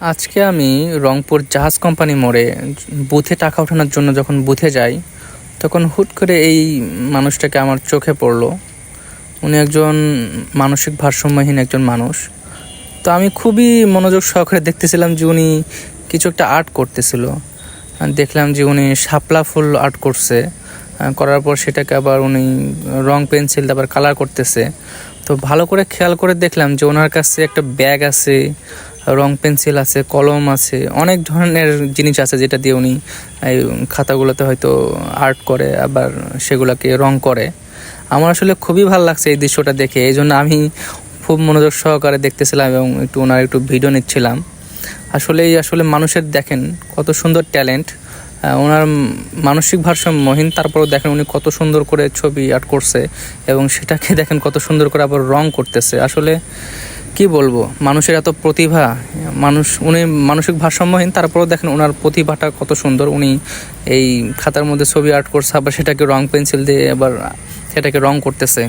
আজকে আমি রংপুর জাহাজ কোম্পানি মোড়ে বুথে টাকা ওঠানোর জন্য যখন বুথে যাই, তখন হুট করে এই মানুষটাকে আমার চোখে পড়ল। উনি একজন মানসিক ভারসাম্যহীন একজন মানুষ। তো আমি খুবই মনোযোগ সহকারে দেখতেছিলাম যে উনি কিছু একটা আর্ট করতেছিল। দেখলাম যে উনি শাপলা ফুল আর্ট করছে। করার পর সেটাকে আবার উনি রং পেন্সিল আবার কালার করতেছে। তো ভালো করে খেয়াল করে দেখলাম যে ওনার কাছে একটা ব্যাগ আছে রং পেন্সিল আছে, কলম আছে, অনেক ধরনের জিনিস আছে যেটা দিয়ে উনি এই খাতাগুলোতে হয়তো আর্ট করে, আবার সেগুলোকে রং করে। আমার আসলে খুবই ভালো লাগছে এই দৃশ্যটা দেখে এই জন্য আমি খুব মনোযোগ সহকারে দেখতেছিলাম এবং একটু ওনার একটু ভিডিও নিচ্ছিলাম। আসলেই আসলে মানুষের দেখেন কত সুন্দর ট্যালেন্ট। ওনার মানসিক ভারসাম্যহীন, তারপরেও দেখেন উনি কত সুন্দর করে ছবি আর্ট করছে এবং সেটাকে দেখেন কত সুন্দর করে আবার রং করতেছে। আসলে কি বলব? মানুষের এত প্রতিভা, মানুষ, উনি মানসিক ভারসাম্যহীন, তারপরেও দেখেন ওনার প্রতিভাটা কত সুন্দর। উনি এই খাতার মধ্যে ছবি আর্ট করছে, আবার সেটাকে রং পেন্সিল দিয়ে আবার সেটাকে রং করতেছে।